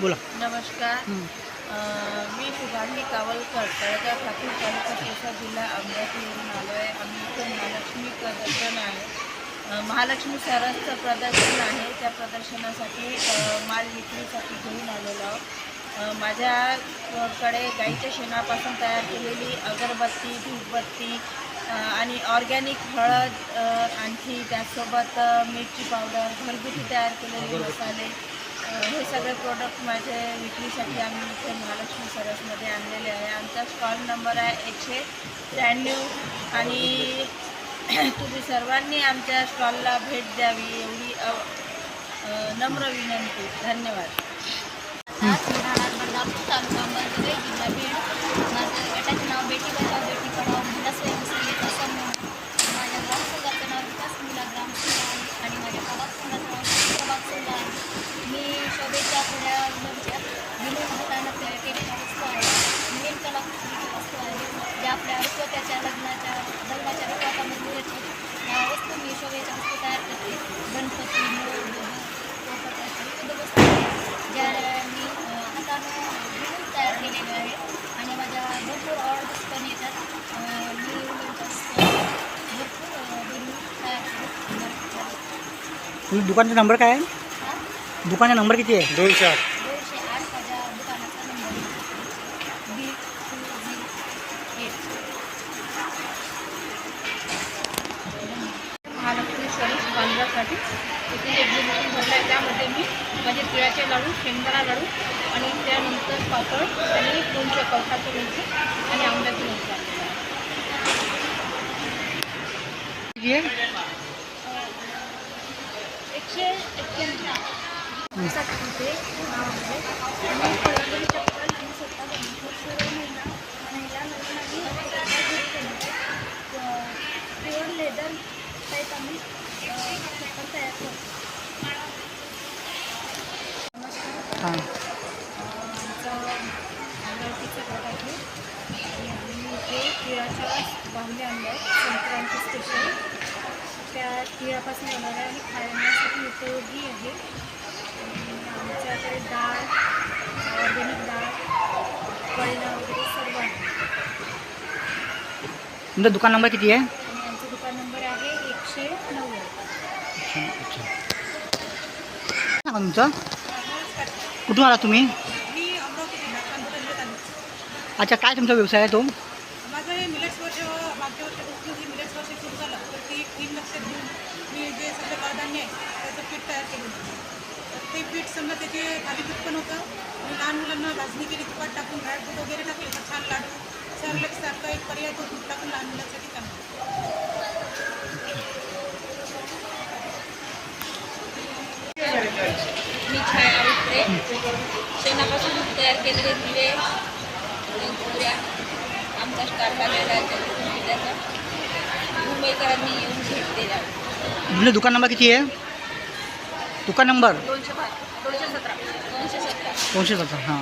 बोला. नमस्कार. मी शुभांगी कावलकर तळेगाव ठाकूर तालुका तिवसा जिल्हा अमरावतीवरून आलो आहे आम्ही इथे महालक्ष्मी प्रदर्शन आहे. महालक्ष्मी सरसचं प्रदर्शन आहे. त्या प्रदर्शनासाठी माल विक्रीसाठी घेऊन आलेलो आहोत. माझ्याकडे गाईच्या शेणापासून तयार केलेली अगरबत्ती धूपबत्ती आणि ऑर्गॅनिक हळद आणखी त्यासोबत मिरची पावडर घरगुती तयार केलेले मसाले हे सगळे प्रोडक्ट माझे विक्रीसाठी आम्ही इथे महालक्ष्मी सरसमध्ये आणलेले आहे. आमचा स्टॉल नंबर आहे एकशे त्र्याण्णव आणि तुम्ही सर्वांनी आमच्या स्टॉलला भेट द्यावी एवढी नम्र विनंती. धन्यवाद. ज्या आपल्या रुखवत्याच्या लग्नाच्या लग्नाच्या रुखवतामध्ये येतात या वस्तू मी शोभेच्या वस्तू तयार करते. गणपती विविध वस्तू ज्या मी हातानं तयार केलेल्या आहेत आणि माझ्या भरपूर ऑर्डर्स पण येतात. अ, मी नंतर भरपूर अ, विणून तयार करते. तुमच्या दुकानचा नंबर काय आहे? हा? दुकानचा नंबर किती आहे? दोन चार. बांधण्यासाठी तिथे एक्झिबिशन भरलं आहे त्यामध्ये मी माझे तिळाचे लाडू शेंगदाणा लाडू आणि त्यानंतर पापड आणि लोणचं कवठाचं लोणचं आणि आंब्याचं लोणचं एकशे साठी ते नाव आहे आणि कोळंबी चप्पल आणि स्वतः बनवतो सर्व महिला महिला नवीन आणि स्वतः घरी बनवतो प्युअर लेदर टाईप आम्ही अ, चप्पल तयार करतो नमस्कार हां आमचं अमरावतीचं गट आहे आणि आम्ही इथे तिळाच्या बाहुल्या आणल्या आहेत संक्रांती स्पेशल त्या तिळापासून बनवल्या आणि खाण्यासाठी उपयोगी आहे आमच्याकडे डाळ ऑर्गॅनिक डाळ कळणं वगैरे सर्व आहे तुमचा दुकान नंबर किती आहे? आणि आमचा दुकान नंबर आहे एकशे नव्वद. अच्छा. तुमचं? कुठून आला तुम्ही? अच्छा काय तुमचा व्यवसाय आहे तो? माझं हे मिलेट्स वर्ष मागच्या मिलेट्स वर्ष सुरू झालं. तर ती लक्षात घेऊन मी जे सगळं कडधान्य आहे त्याचं पीठ तयार केलं तर ते पीठ समजा त्याचे थालीपीठ पण होतं. आणि लहान मुलांना भाजणी केली तुपात टाकून ड्रायफ्रूट वगैरे टाकले तर छान लाडू सरलेक्स सारखं एक पर्याय तो दूध टाकून लहान मुलांसाठी मी छाया उठते शेणापासून तयार केलेले दिवे पुऱ्या. आमचा त्याचा मुंबईकरांनी येऊन भेट दिला तुमचं दुकान नंबर किती आहे? दुकान नंबर? दोनशे दोनशे सतरा. दोनशे सतरा. दोनशे सत्तर हां.